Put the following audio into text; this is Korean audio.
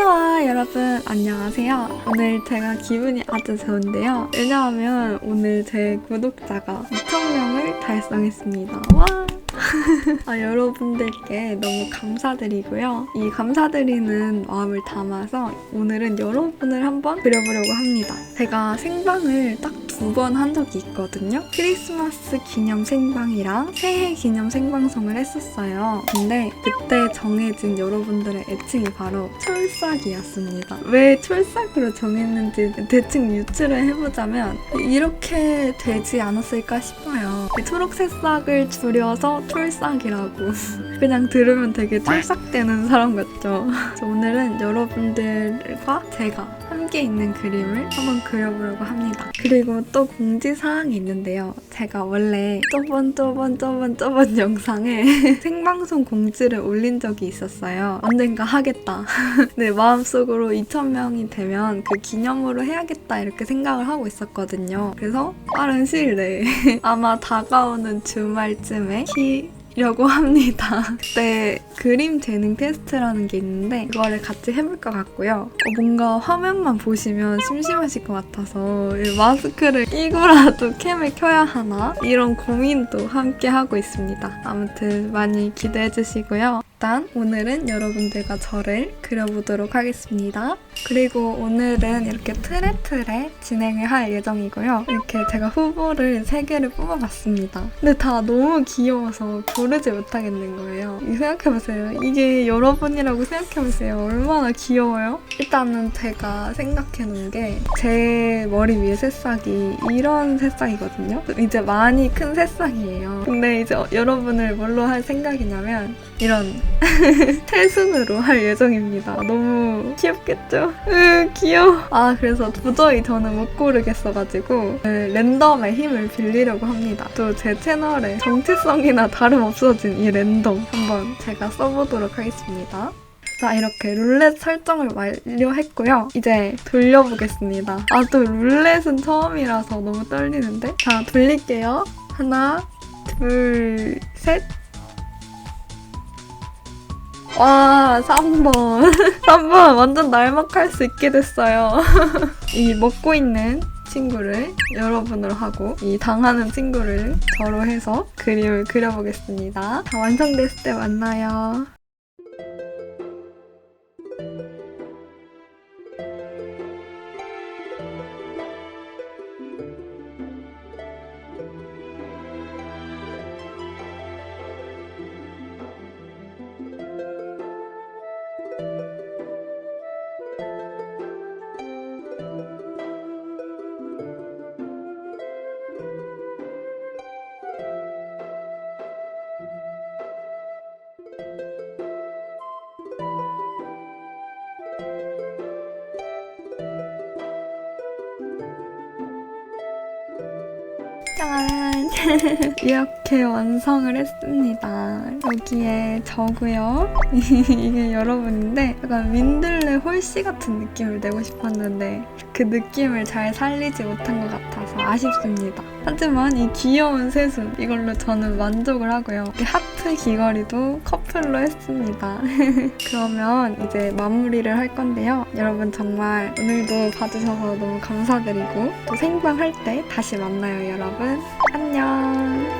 콘니치와 여러분 안녕하세요. 오늘 제가 기분이 아주 좋은데요. 왜냐하면 오늘 제 구독자가 2,000명을 달성했습니다. 와! 아, 여러분들께 너무 감사드리고요. 이 감사드리는 마음을 담아서 오늘은 여러분을 한번 그려보려고 합니다. 제가 생방을 딱 두 번 한 적이 있거든요. 크리스마스 기념 생방이랑 새해 기념 생방송을 했었어요. 근데 그때 정해진 여러분들의 애칭이 바로 철싹이었습니다. 왜 철싹으로 정했는지 대충 유추를 해보자면 이렇게 되지 않았을까 싶어요. 초록새싹을 줄여서 철싹이라고 그냥 들으면 되게 철싹되는 사람 같죠. 오늘은 여러분들과 제가 함께 있는 그림을 한번 그려보려고 합니다. 그리고 또 공지사항이 있는데요. 제가 원래 저번 저번 저번 저번 영상에 생방송 공지를 올린 적이 있었어요. 언젠가 하겠다. 네, 마음속으로 2,000명이 되면 그 기념으로 해야겠다 이렇게 생각을 하고 있었거든요. 그래서 빠른 시일 내에 아마 다 가오는 주말쯤에 키 려고 합니다. 그때 그림 재능 테스트라는 게 있는데 그거를 같이 해볼 것 같고요. 어, 뭔가 화면만 보시면 심심하실 것 같아서 이 마스크를 끼고라도 캠을 켜야 하나 이런 고민도 함께 하고 있습니다. 아무튼 많이 기대해 주시고요. 일단 오늘은 여러분들과 저를 그려보도록 하겠습니다. 그리고 오늘은 이렇게 트레트레 진행을 할 예정이고요. 이렇게 제가 후보를 3개를 뽑아봤습니다. 근데 다 너무 귀여워서 고르지 못하겠는 거예요. 이 생각해보세요. 이게 여러분이라고 생각해보세요. 얼마나 귀여워요? 일단은 제가 생각해놓은 게 제 머리 위에 새싹이 이런 새싹이거든요. 이제 많이 큰 새싹이에요. 근데 이제 여러분을 뭘로 할 생각이냐면 이런 태순으로 할 예정입니다. 너무 귀엽겠죠? 으, 귀여워. 아, 그래서 도저히 저는 못 고르겠어가지고 네, 랜덤의 힘을 빌리려고 합니다. 또 제 채널에 정체성이나 다름없어진 이 랜덤 한번 제가 써보도록 하겠습니다. 자, 이렇게 룰렛 설정을 완료했고요. 이제 돌려보겠습니다. 아, 또 룰렛은 처음이라서 너무 떨리는데? 자, 돌릴게요. 하나, 둘, 셋. 와, 3번. 3번 완전 날막할 수 있게 됐어요. 이 먹고 있는 친구를 여러분으로 하고 이 당하는 친구를 저로 해서 그림을 그려보겠습니다. 다 완성됐을 때 만나요. 짠! 이렇게 완성을 했습니다. 여기에 저고요. 이게 여러분인데 약간 민들레 홀씨 같은 느낌을 내고 싶었는데 그 느낌을 잘 살리지 못한 것 같아서 아쉽습니다. 하지만 이 귀여운 새순 이걸로 저는 만족을 하고요. 이 하트 귀걸이도 커플로 했습니다. 그러면 이제 마무리를 할 건데요. 여러분 정말 오늘도 봐주셔서 너무 감사드리고 또 생방할 때 다시 만나요, 여러분. 안녕.